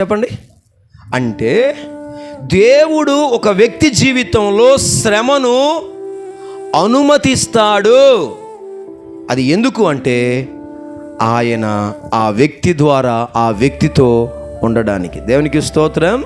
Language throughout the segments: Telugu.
చెప్పండి. అంటే దేవుడు ఒక వ్యక్తి జీవితంలో శ్రమను అనుమతిస్తాడు. అది ఎందుకు అంటే ఆయన ఆ వ్యక్తి ద్వారా ఆ వ్యక్తితో ఉండడానికి. దేవునికి స్తోత్రం.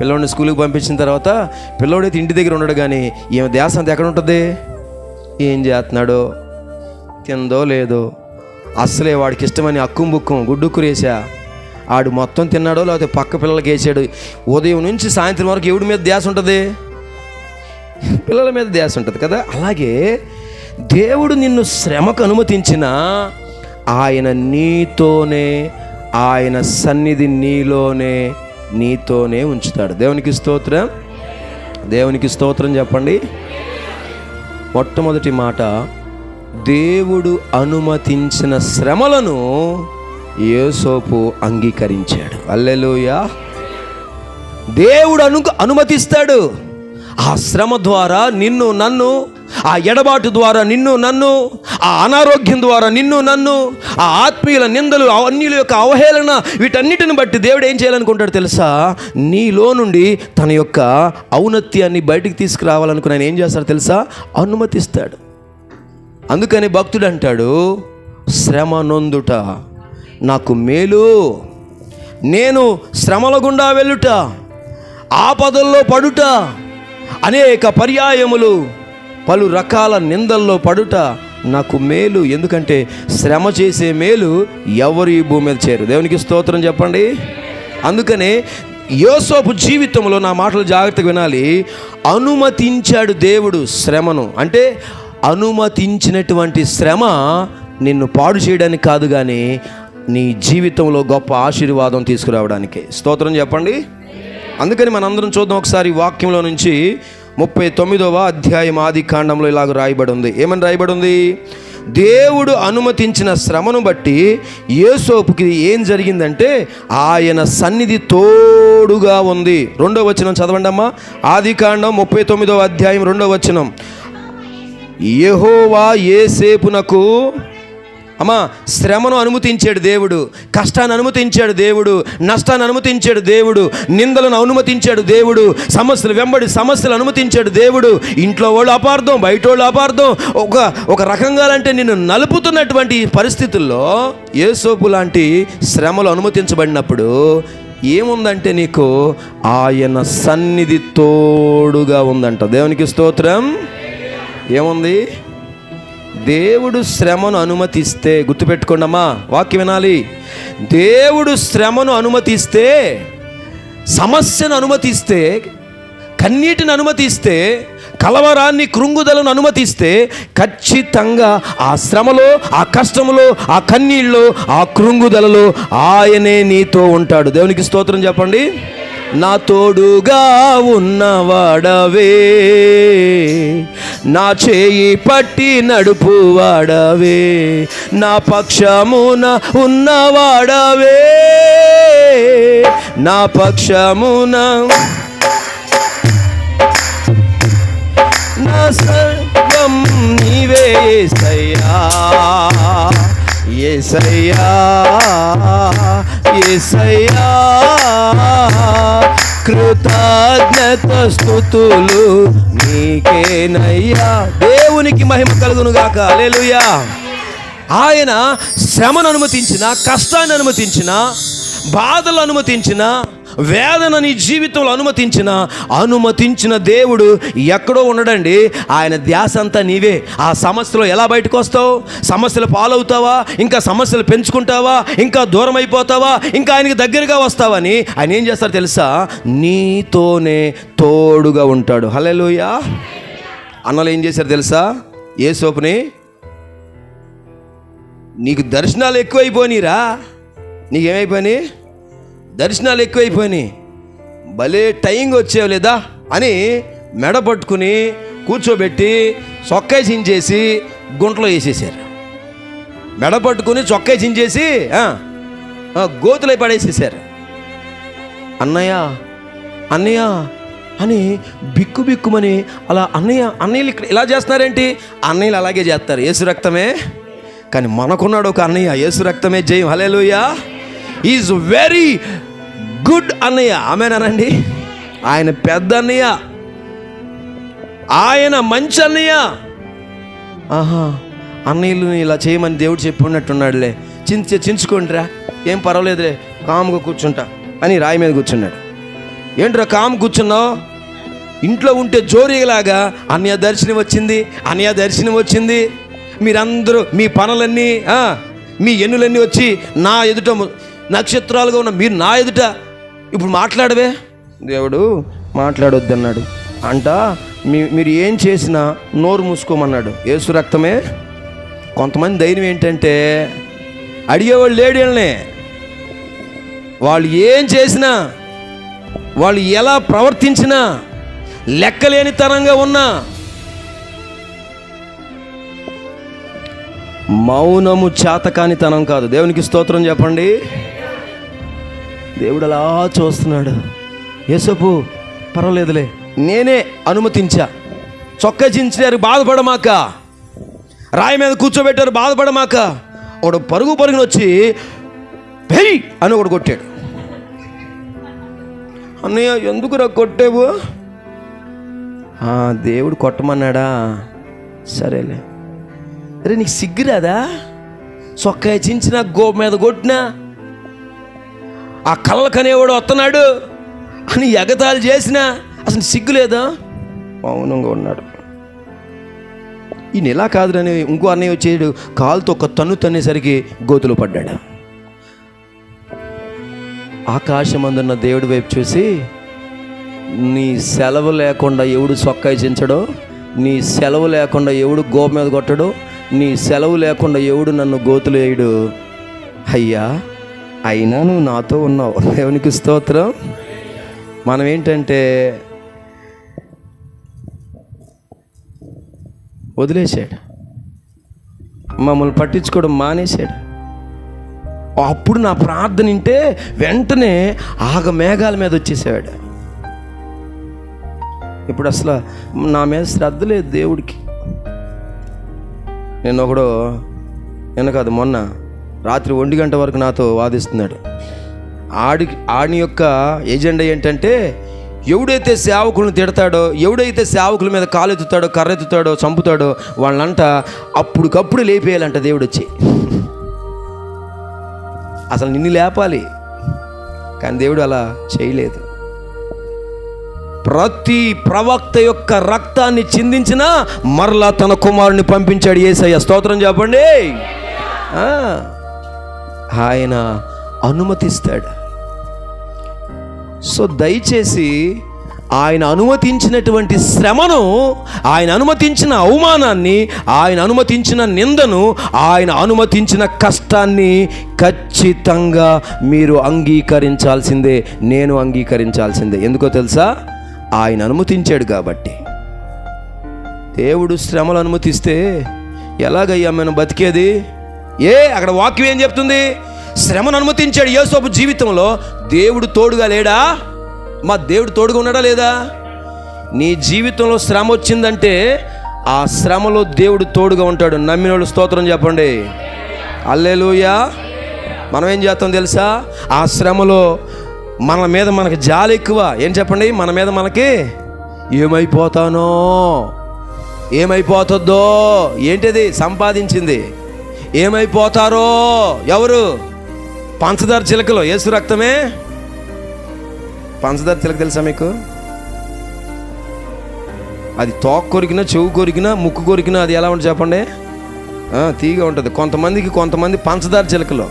పిల్లోడిని స్కూల్కి పంపించిన తర్వాత పిల్లోడైతే ఇంటి దగ్గర ఉండడు కానీ ఈమె ధ్యాస అంత ఎక్కడ ఉంటుంది? ఏం చేస్తున్నాడో తిందో లేదో అస్సలే వాడికి ఇష్టమని అక్కుం బుక్కం గుడ్డు ఆడు మొత్తం తిన్నాడో లేకపోతే పక్క పిల్లలకి వేసాడు ఉదయం నుంచి సాయంత్రం వరకు ఎవడి మీద ధ్యాస ఉంటుంది? పిల్లల మీద ధ్యాస ఉంటుంది కదా? అలాగే దేవుడు నిన్ను శ్రమకు అనుమతించిన ఆయన నీతోనే ఆయన సన్నిధి నీలోనే నీతోనే ఉంచుతాడు. దేవునికి స్తోత్రం. దేవునికి స్తోత్రం చెప్పండి. మొట్టమొదటి మాట దేవుడు అనుమతించిన శ్రమలను యేసోపు అంగీకరించాడు. అల్లెలుయా దేవుడు అను అనుమతిస్తాడు. ఆ శ్రమ ద్వారా నిన్ను నన్ను ఆ ఎడబాటు ద్వారా నిన్ను నన్ను ఆ అనారోగ్యం ద్వారా నిన్ను నన్ను ఆ ఆత్మీయుల నిందలు అన్యుల యొక్క అవహేళన వీటన్నిటిని బట్టి దేవుడు ఏం చేయాలనుకుంటాడు తెలుసా? నీలో నుండి తన యొక్క ఔన్నత్యాన్ని బయటికి తీసుకురావాలనుకుని ఆయన ఏం చేస్తాడు తెలుసా? అనుమతిస్తాడు. అందుకని భక్తుడు అంటాడు శ్రమ నొందుట. నాకు మేలు. నేను శ్రమల గుండా వెళ్ళుట ఆపదల్లో పడుట అనేక పర్యాయములు పలు రకాల నిందల్లో పడుట నాకు మేలు. ఎందుకంటే శ్రమ చేసే మేలు ఎవరు ఈ భూమి మీద చేరు దేవునికి స్తోత్రం చెప్పండి. అందుకనే యోసోపు జీవితంలో నా మాటలు జాగ్రత్తగా వినాలి. అనుమతించాడు దేవుడు శ్రమను. అంటే అనుమతించినటువంటి శ్రమ నిన్ను పాడు చేయడానికి కాదు కానీ నీ జీవితంలో గొప్ప ఆశీర్వాదం తీసుకురావడానికి. స్తోత్రం చెప్పండి. అందుకని మనందరం చూద్దాం ఒకసారి వాక్యంలో నుంచి ముప్పై తొమ్మిదవ అధ్యాయం ఆది కాండంలో ఇలాగ రాయబడి ఉంది ఏమని రాయబడి ఉంది దేవుడు అనుమతించిన శ్రమను బట్టి యేసోపుకి ఏం జరిగిందంటే ఆయన సన్నిధి తోడుగా ఉంది. రెండో వచనం చదవండి అమ్మా. ఆది కాండం ముప్పై తొమ్మిదవ అధ్యాయం రెండో వచనం. యహోవా ఏసేపునకు అమ్మా శ్రమను అనుమతించాడు దేవుడు కష్టాన్ని అనుమతించాడు దేవుడు నష్టాన్ని అనుమతించాడు దేవుడు నిందలను అనుమతించాడు దేవుడు సమస్యలు వెంబడి సమస్యలు అనుమతించాడు దేవుడు. ఇంట్లో వాళ్ళు అపార్థం బయట వాళ్ళు అపార్థం. ఒక ఒక రకంగా అంటే నిన్ను నలుపుతున్నటువంటి పరిస్థితుల్లో ఏసోపు లాంటి శ్రమలు అనుమతించబడినప్పుడు ఏముందంటే నీకు? ఆయన సన్నిధి తోడుగా ఉందంట. దేవునికి స్తోత్రం. ఏముంది? దేవుడు శ్రమను అనుమతిస్తే గుర్తుపెట్టుకోండమ్మా వాక్యం వినాలి. దేవుడు శ్రమను అనుమతిస్తే సమస్యను అనుమతిస్తే కన్నీటిని అనుమతిస్తే కలవరాన్ని కృంగుదలను అనుమతిస్తే ఖచ్చితంగా ఆ శ్రమలో ఆ కష్టములో ఆ కన్నీళ్ళలో ఆ కృంగుదలలో ఆయనే నీతో ఉంటాడు. దేవునికి స్తోత్రం చెప్పండి. నా తోడుగా ఉన్నవాడవే. నా చేయి పట్టి నడుపు వాడవే నా పక్షమున ఉన్నవాడవే నా పక్షమున నా సర్వం నీవే సయ్యా ఏసయ్యా ఏసయ్యా. కృతజ్ఞత స్థుతులు నీకేనయ్యా. దేవునికి మహిమ కలుగును గాక అలేలుయా ఆయన శ్రమను అనుమతించిన కష్టాన్ని అనుమతించిన బాధలు అనుమతించిన వేదన నీ జీవితంలో అనుమతించిన అనుమతించిన దేవుడు ఎక్కడో ఉండడండి. ఆయన ధ్యాస అంతా నీవే. ఆ సమస్యలో ఎలా బయటకు వస్తావు? సమస్యలు పాలవుతావా? ఇంకా సమస్యలు పెంచుకుంటావా? ఇంకా దూరం అయిపోతావా? ఇంకా ఆయనకి దగ్గరగా వస్తావని ఆయన ఏం చేస్తారు తెలుసా? నీతోనే తోడుగా ఉంటాడు. హలోయా అన్నలు ఏం చేశారు తెలుసా? ఏ సోపుని నీకు దర్శనాలు ఎక్కువైపోయినీరా. నీకేమైపోయినాయి? దర్శనాలు ఎక్కువైపోయినాయి. భలే టైం వచ్చేవి లేదా అని మెడ పట్టుకుని కూర్చోబెట్టి చొక్కాయి చించేసి గుంటలో వేసేసారు మెడ పట్టుకుని చొక్కాయి చించేసి గోతులై పడేసేసారు అన్నయ్య అన్నయ్య అని బిక్కు బిక్కుమని అలా అన్నయ్య అన్నయ్యలు ఇక్కడ ఇలా చేస్తున్నారేంటి? అన్నయ్యలు అలాగే చేస్తారు ఏసు రక్తమే. కానీ మనకున్నాడు ఒక అన్నయ్య ఏసు రక్తమే జయం. హలేలుయా ఈజ్ వెరీ గుడ్ అన్నయ్య. ఆమెనానండి ఆయన పెద్ద అన్నయ్య. ఆయన మంచి అన్నయ్య. ఆహా అన్నయ్యలు ఇలా చేయమని దేవుడు చెప్పి ఉన్నట్టున్నాడులే చించ చించుకోండిరా. ఏం పర్వాలేదులే. కాముగా కూర్చుంటా అని రాయి మీద కూర్చున్నాడు. ఏంట్రా కాము కూర్చున్నావు? ఇంట్లో ఉంటే జోరీలాగా అన్నయ్య దర్శనం వచ్చింది అన్నయ్య దర్శనం వచ్చింది. మీరందరూ మీ పనులన్నీ మీ ఎన్నులన్నీ వచ్చి నా ఎదుట నక్షత్రాలుగా ఉన్న మీరు నా ఎదుట ఇప్పుడు మాట్లాడవే. దేవుడు మాట్లాడొద్దన్నాడు. అంట మీ మీరు ఏం చేసినా నోరు మూసుకోమన్నాడు. ఏసు రక్తమే. కొంతమంది ధైర్యం ఏంటంటే అడిగేవాళ్ళు లేడు వీళ్ళని. వాళ్ళు ఏం చేసినా వాళ్ళు ఎలా ప్రవర్తించినా లెక్కలేని తరంగా ఉన్నా మౌనము చేతకానితనం కాదు. దేవునికి స్తోత్రం చెప్పండి. దేవుడు అలా చూస్తున్నాడు. యేసపు పర్వాలేదులే. నేనే అనుమతించా. చొక్క చించారు బాధపడమాక. రాయి మీద కూర్చోబెట్టారు బాధపడమాక. ఒకడు పరుగు పరుగున వచ్చి పెరి అని ఒకడు కొట్టాడు. అన్నయ్య ఎందుకురా కొట్టేవు? "ఆ, దేవుడు కొట్టమన్నాడా? సరేలే. అరే నీకు సిగ్గురాదా? సొక్కాయ చించిన గో మీద కొట్టినా ఆ కళ్ళకనేవాడు వస్తున్నాడు అని ఎగతాళి చేసినా అసలు సిగ్గు లేదా? మౌనంగా ఉన్నాడు. ఈయన ఎలా కాదురని ఇంకో అన్నయ్య వచ్చేడు కాలుతో ఒక తన్ను తన్నేసరికి గోతులు పడ్డాడు. ఆకాశమందున్న దేవుడి వైపు చూసి నీ సెలవు లేకుండా ఎవడు సొక్కాయి చించడో నీ సెలవు లేకుండా ఎవడు గో మీద కొట్టడు నీ సెలవు లేకుండా ఎవడు నన్ను గోతులు వేయడు? అయ్యా అయినా నువ్వు నాతో ఉన్నావు. దేవునికి స్తోత్రం. మనం ఏంటంటే వదిలేశాడు. మమ్మల్ని పట్టించుకోవడం మానేశాడు. అప్పుడు నా ప్రార్థన వింటే వెంటనే ఆగ మేఘాల మీద వచ్చేసాడు ఇప్పుడు అసలు నా మీద శ్రద్ధ లేదు దేవుడికి. నేను ఒకడు నేను కాదు మొన్న రాత్రి ఒంటి గంట వరకు నాతో వాదిస్తున్నాడు. ఆడి ఆడి యొక్క ఏజెండా ఏంటంటే ఎవడైతే సేవకులను తిడతాడో ఎవడైతే సేవకుల మీద కాలెత్తుతాడో కర్రెత్తుతాడో చంపుతాడో వాళ్ళంట అప్పటికప్పుడు లేపేయాలంట దేవుడు వచ్చి అసలు నిన్ను లేపాలి కానీ దేవుడు అలా చేయలేదు. ప్రతి ప్రవక్త యొక్క రక్తాన్ని చిందించిన మరలా తన కుమారుని పంపించాడు ఏసయ్య. స్తోత్రం చెప్పండి. ఆ, ఆయన అనుమతిస్తాడు. సో దయచేసి ఆయన అనుమతించినటువంటి శ్రమను ఆయన అనుమతించిన అవమానాన్ని ఆయన అనుమతించిన నిందను ఆయన అనుమతించిన కష్టాన్ని ఖచ్చితంగా మీరు అంగీకరించాల్సిందే నేను అంగీకరించాల్సిందే. ఎందుకో తెలుసా? ఆయన అనుమతించాడు కాబట్టి. దేవుడు శ్రమలు అనుమతిస్తే ఎలాగయ్యా మనం బతికేది? ఏ అక్కడ వాక్యం ఏం చెప్తుంది? శ్రమను అనుమతించాడు యేసోపు జీవితంలో. దేవుడు తోడుగా లేడా? మా దేవుడు తోడుగా ఉన్నాడా లేదా? నీ జీవితంలో శ్రమ వచ్చిందంటే ఆ శ్రమలో దేవుడు తోడుగా ఉంటాడు. నమ్మిన వాళ్ళు స్తోత్రం చెప్పండి. అల్లెలుయా. మనం ఏం చేస్తాం తెలుసా? ఆ శ్రమలో మన మీద మనకి జాలి ఎక్కువ. ఏం చెప్పండి? మన మీద మనకి ఏమైపోతానో? ఏమైపోతుందో? ఏంటిది? సంపాదించింది? ఏమైపోతారో? ఎవరు? పంచదార చిలకలు ఏసు రక్తమే? పంచదార చిలక తెలుసా మీకు? అది తోక కొరికినా చెవు కొరికినా ముక్కు కొరికినా అది ఎలా ఉంటుంది చెప్పండి? తీగ తీగా ఉంటుంది. కొంతమందికి కొంతమంది పంచదార చిలకలు.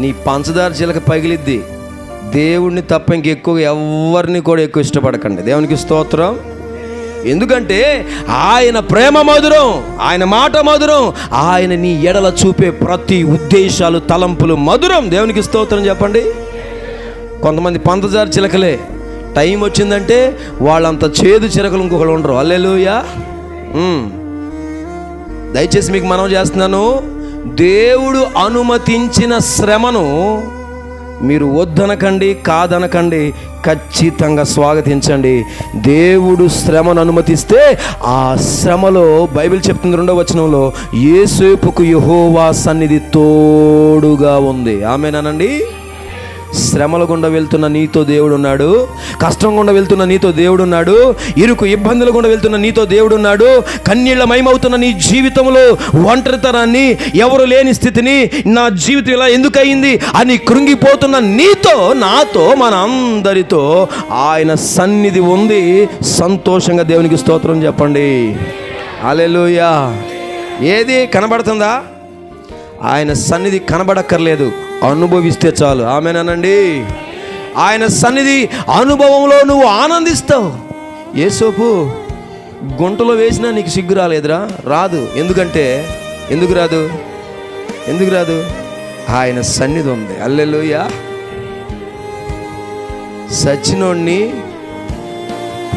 నీ పంచదార చిలక పగిలిద్ది. దేవుణ్ణి తప్ప ఇంకెక్కువ ఎవరిని కూడా ఎక్కువ ఇష్టపడకండి. దేవునికి స్తోత్రం. ఎందుకంటే ఆయన ప్రేమ మధురం ఆయన మాట మధురం ఆయన నీ ఎడల చూపే ప్రతి ఉద్దేశాలు తలంపులు మధురం. దేవునికి స్తోత్రం చెప్పండి. కొంతమంది పంచదార చిలకలే. టైం వచ్చిందంటే వాళ్ళంత చేదు చిలకలు ఇంకొకళ్ళు ఉండరు. అల్లెలుయా దయచేసి మీకు మనం చేస్తున్నాను. దేవుడు అనుమతించిన శ్రమను మీరు వద్దనకండి కాదనకండి ఖచ్చితంగా స్వాగతించండి. దేవుడు శ్రమను అనుమతిస్తే ఆ శ్రమలో బైబిల్ చెప్తుంది రెండవ వచనంలో ఏసేపుకు యహోవా సన్నిధి తోడుగా ఉంది. ఆమెనానండి శ్రమల గుండా వెళ్తున్న నీతో దేవుడు ఉన్నాడు కష్టం గుండా వెళ్తున్న నీతో దేవుడు ఉన్నాడు ఇరుకు ఇబ్బందుల గుండా వెళ్తున్న నీతో దేవుడు ఉన్నాడు కన్నీళ్ళ మయమవుతున్న నీ జీవితంలో ఒంటరితనాన్ని ఎవరు లేని స్థితిని నా జీవితం ఇలా ఎందుకయింది అని కృంగిపోతున్న నీతో నాతో మన అందరితో ఆయన సన్నిధి ఉంది. సంతోషంగా దేవునికి స్తోత్రం చెప్పండి. అలెలుయా ఏది కనబడుతుందా? ఆయన సన్నిధి కనబడక్కర్లేదు. అనుభవిస్తే చాలు. ఆమెనానండి ఆయన సన్నిధి అనుభవంలో నువ్వు ఆనందిస్తావు. ఏ సోపు గుంటలో వేసినా నీకు సిగ్గు రాలేదురా? రాదు. ఎందుకంటే ఎందుకు రాదు? ఎందుకు రాదు? ఆయన సన్నిధి ఉంది. అల్లెలుయా సచ్చినోడిని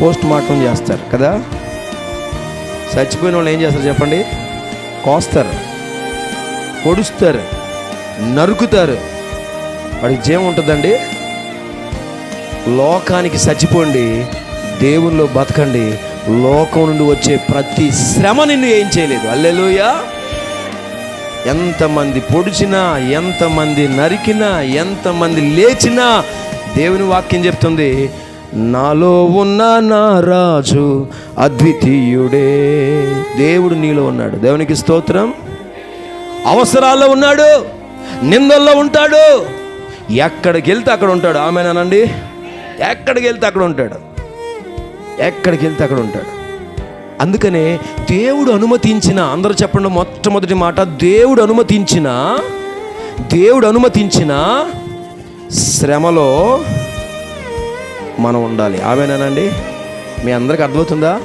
పోస్ట్ మార్టం చేస్తారు కదా? చచ్చిపోయిన వాళ్ళు ఏం చేస్తారు చెప్పండి? కోస్తారు. పొడుస్తారు. నరుకుతారు. వాడికి జీవం ఉంటుందండి. లోకానికి చచ్చిపోండి దేవుల్లో బతకండి. లోకం నుండి వచ్చే ప్రతి శ్రమ నిన్ను ఏం చేయలేదు. అల్లెలుయా ఎంతమంది పొడిచినా ఎంతమంది నరికినా ఎంతమంది లేచినా దేవుని వాక్యం చెప్తుంది నాలో ఉన్న నా రాజు అద్వితీయుడే. దేవుడు నీలో ఉన్నాడు. దేవునికి స్తోత్రం. అవసరాల్లో ఉన్నాడు. నిందల్లో ఉంటాడు. ఎక్కడికి వెళ్తే అక్కడ ఉంటాడు. ఆమెనానండి? ఎక్కడికి వెళ్తే అక్కడ ఉంటాడు. ఎక్కడికి వెళ్తే అక్కడ ఉంటాడు. అందుకనే దేవుడు అనుమతించిన అందరూ చెప్పండి మొట్టమొదటి మాట దేవుడు అనుమతించిన దేవుడు అనుమతించిన శ్రమలో మనం ఉండాలి. ఆమెనానండి? మీ అందరికి అర్థమవుతుందా?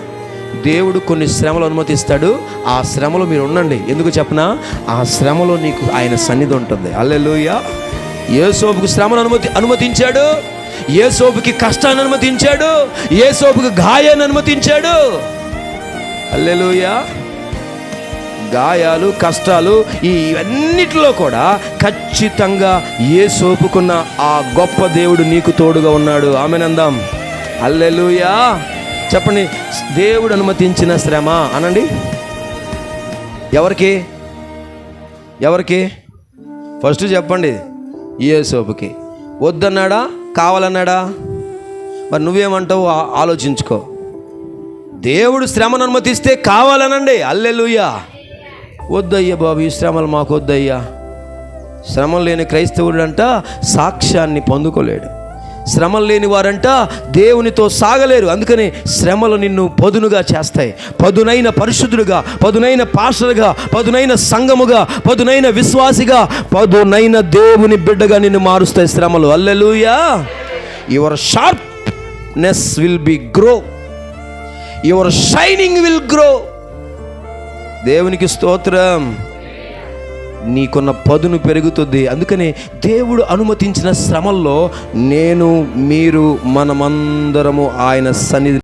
దేవుడు కొన్ని శ్రమలు అనుమతిస్తాడు. ఆ శ్రమలో మీరు ఉండండి. ఎందుకు చెప్పనా? ఆ శ్రమలో నీకు ఆయన సన్నిధి ఉంటుంది. అల్లెలుయ ఏ సోపుకు శ్రమను అనుమతి అనుమతించాడు. ఏ సోపుకి కష్టాన్ని అనుమతించాడు. ఏ సోపుకి గాయాన్ని అనుమతించాడు. అల్లెలుయా గాయాలు కష్టాలు ఈ ఇవన్నిటిలో కూడా ఖచ్చితంగా ఏ సోపుకున్న ఆ గొప్ప దేవుడు నీకు తోడుగా ఉన్నాడు. ఆమెనందాం. అల్లెలుయా చెప్పండి దేవుడు అనుమతించిన శ్రమ అనండి. ఎవరికి? ఎవరికి? ఫస్ట్ చెప్పండి ఏ సోపుకి వద్దన్నాడా? కావాలన్నాడా? మరి నువ్వేమంటావు? ఆలోచించుకో. దేవుడు శ్రమను అనుమతిస్తే కావాలనండి. అల్లెలుయ్యా. వద్దయ్యా బాబు ఈ శ్రమలు మాకు వద్దయ్యా శ్రమలు లేని క్రైస్తవుడు అంట సాక్ష్యాన్ని పొందుకోలేడు. శ్రమలు లేని వారంట దేవునితో సాగలేరు. అందుకని శ్రమలు నిన్ను పదునుగా చేస్తాయి. పదునైన పరిశుద్ధుడుగా పదునైన పాషలుగా పదునైన సంఘముగా పదునైన విశ్వాసిగా పదునైన దేవుని బిడ్డగా నిన్ను మారుస్తాయి శ్రమలు. Hallelujah your sharpness will be grow your shining will grow దేవునికి స్తోత్రం. నీకున్న పదును పెరుగుతుంది. అందుకనే దేవుడు అనుమతించిన శ్రమల్లో నేను మీరు మనమందరము ఆయన సన్నిధి